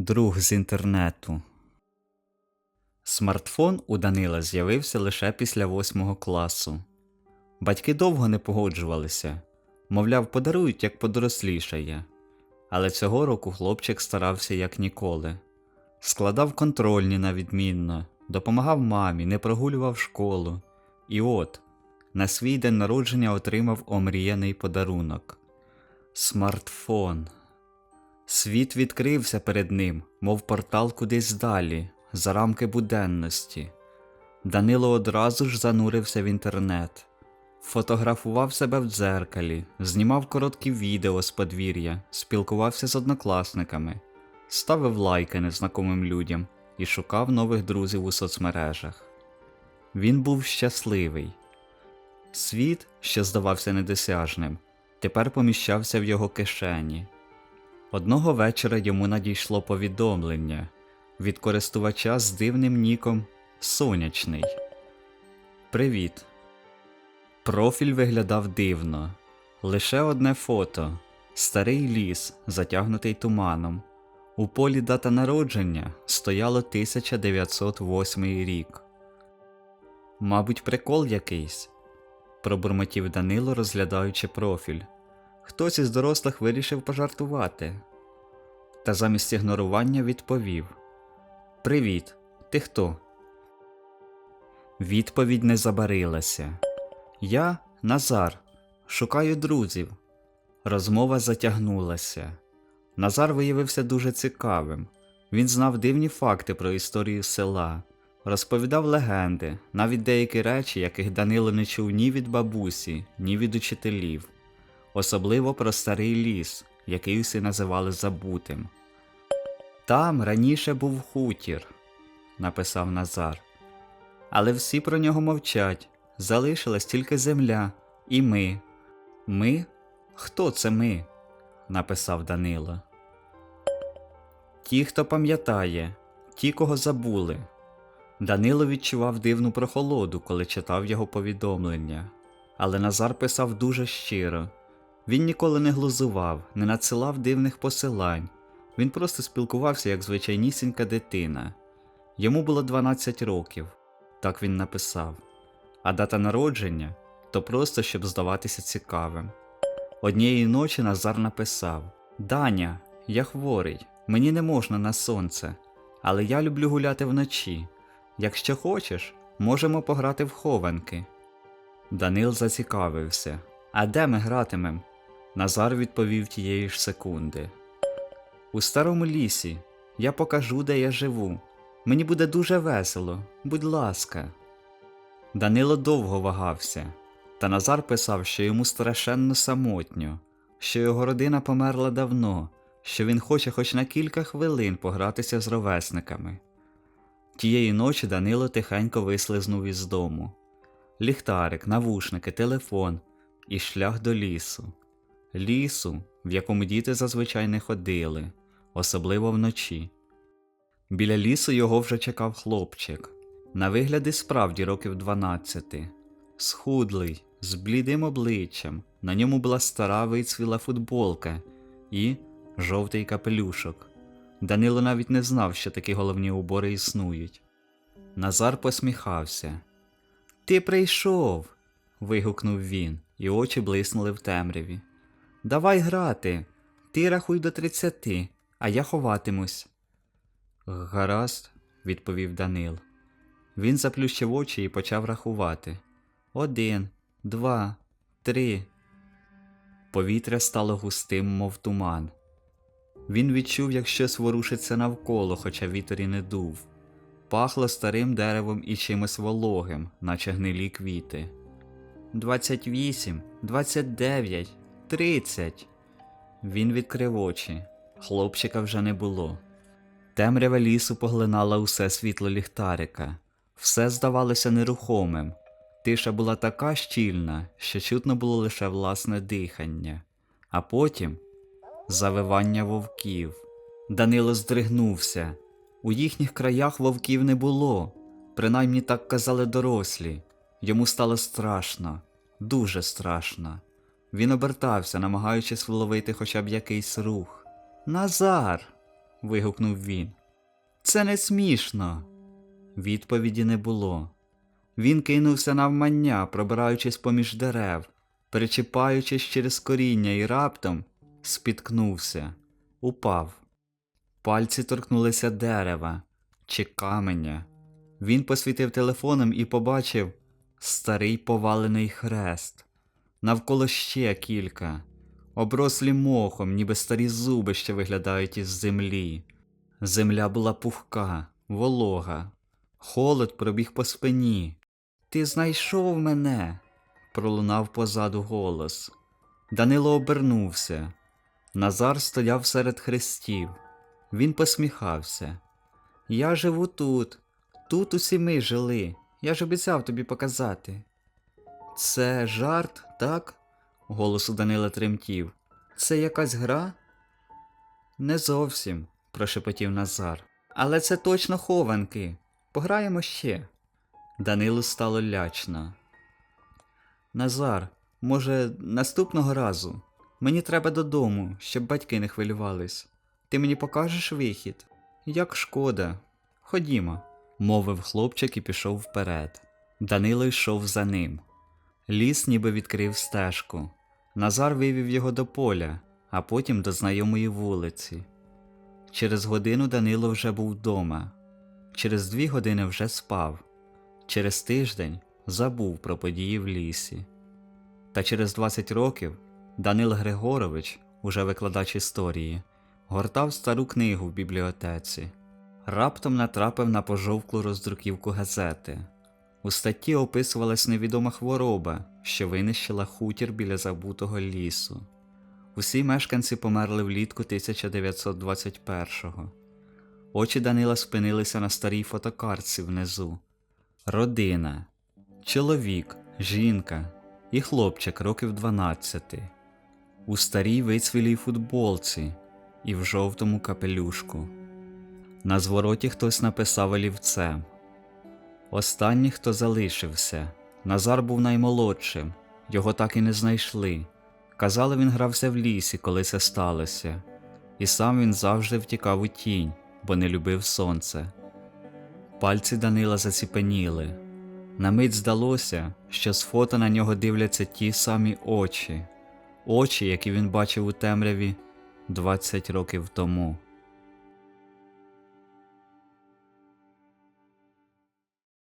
Друг з інтернету. Смартфон у Данила з'явився лише після восьмого класу. Батьки довго не погоджувалися, мовляв, подарують, як подорослішає. Але цього року хлопчик старався як ніколи. Складав контрольні на відмінно, допомагав мамі, не прогулював школу. І от, на свій день народження отримав омріяний подарунок смартфон. Світ відкрився перед ним, мов портал кудись далі, за рамки буденності. Данило одразу ж занурився в інтернет, фотографував себе в дзеркалі, знімав короткі відео з подвір'я, спілкувався з однокласниками, ставив лайки незнакомим людям і шукав нових друзів у соцмережах. Він був щасливий. Світ, що здавався недосяжним, тепер поміщався в його кишені. Одного вечора йому надійшло повідомлення від користувача з дивним ніком Сонячний. Привіт. Профіль виглядав дивно. Лише одне фото старий ліс, затягнутий туманом. У полі дата народження стояло 1908 рік. Мабуть, прикол якийсь, пробурмотів Данило, розглядаючи профіль. Хтось із дорослих вирішив пожартувати. Та замість ігнорування відповів Привіт, ти хто? Відповідь не забарилася. Я Назар. Шукаю друзів. Розмова затягнулася. Назар виявився дуже цікавим. Він знав дивні факти про історію села, розповідав легенди, навіть деякі речі, яких Данило не чув ні від бабусі, ні від учителів, особливо про старий ліс, який усі називали забутим. Там раніше був хутір, написав Назар. Але всі про нього мовчать. Залишилась тільки земля, і ми. Ми? Хто це ми? написав Данило. Ті, хто пам'ятає, ті, кого забули. Данило відчував дивну прохолоду, коли читав його повідомлення. Але Назар писав дуже щиро. Він ніколи не глузував, не надсилав дивних посилань. Він просто спілкувався як звичайнісінька дитина. Йому було 12 років, так він написав. А дата народження то просто щоб здаватися цікавим. Однієї ночі Назар написав: Даня, я хворий, мені не можна на сонце, але я люблю гуляти вночі. Якщо хочеш, можемо пограти в хованки. Данил зацікавився. А де ми гратимем? Назар відповів тієї ж секунди. У старому лісі. Я покажу, де я живу. Мені буде дуже весело, будь ласка. Данило довго вагався, та Назар писав, що йому страшенно самотньо, що його родина померла давно, що він хоче хоч на кілька хвилин погратися з ровесниками. Тієї ночі Данило тихенько вислизнув із дому. Ліхтарик, навушники, телефон і шлях до лісу. Лісу, в якому діти зазвичай не ходили, особливо вночі. Біля лісу його вже чекав хлопчик. На вигляд і справді років 12. Схудлий, з блідим обличчям, на ньому була стара вицвіла футболка і жовтий капелюшок. Данило навіть не знав, що такі головні убори існують. Назар посміхався. Ти прийшов. вигукнув він, і очі блиснули в темряві. Давай грати. Ти рахуй до тридцяти, а я ховатимусь. Гаразд, відповів Данил. Він заплющив очі і почав рахувати. Один, два, три. Повітря стало густим, мов туман. Він відчув, як щось ворушиться навколо, хоча вітер і не дув. Пахло старим деревом і чимось вологим, наче гнилі квіти. Двадцять вісім, двадцять дев'ять, тридцять. Він відкрив очі. Хлопчика вже не було. Темрява лісу поглинала усе світло ліхтарика. Все здавалося нерухомим. Тиша була така щільна, що чутно було лише власне дихання, а потім завивання вовків. Данило здригнувся. У їхніх краях вовків не було, принаймні так казали дорослі. Йому стало страшно, дуже страшно. Він обертався, намагаючись вловити хоча б якийсь рух. Назар. вигукнув він. Це не смішно. Відповіді не було. Він кинувся навмання, пробираючись поміж дерев, перечіпаючись через коріння і раптом спіткнувся, упав. Пальці торкнулися дерева чи каменя. Він посвітив телефоном і побачив старий повалений хрест. Навколо ще кілька, оброслі мохом, ніби старі зуби ще виглядають із землі. Земля була пухка, волога, холод пробіг по спині. Ти знайшов мене. пролунав позаду голос. Данило обернувся. Назар стояв серед хрестів. Він посміхався. Я живу тут. Тут усі ми жили. Я ж обіцяв тобі показати. Це жарт, так? Голос у Данила тремтів. Це якась гра? Не зовсім, прошепотів Назар. Але це точно хованки. Пограємо ще. Данилу стало лячно. Назар, може, наступного разу? Мені треба додому, щоб батьки не хвилювались. Ти мені покажеш вихід? Як шкода. Ходімо, мовив хлопчик і пішов вперед. Данило йшов за ним. Ліс ніби відкрив стежку. Назар вивів його до поля, а потім до знайомої вулиці. Через годину Данило вже був вдома. Через дві години вже спав. Через тиждень забув про події в лісі. Та через 20 років Данил Григорович, уже викладач історії, гортав стару книгу в бібліотеці. Раптом натрапив на пожовклу роздруківку газети. У статті описувалась невідома хвороба, що винищила хутір біля забутого лісу. Усі мешканці померли влітку 1921-го. Очі Данила спинилися на старій фотокартці внизу. Родина, чоловік, жінка і хлопчик років 12. У старій вицвілій футболці і в жовтому капелюшку. На звороті хтось написав олівцем. Останній, хто залишився. Назар був наймолодшим, його так і не знайшли. Казали, він грався в лісі, коли це сталося, і сам він завжди втікав у тінь, бо не любив сонце. Пальці Данила заціпеніли. На мить здалося, що з фото на нього дивляться ті самі очі, очі, які він бачив у темряві 20 років тому.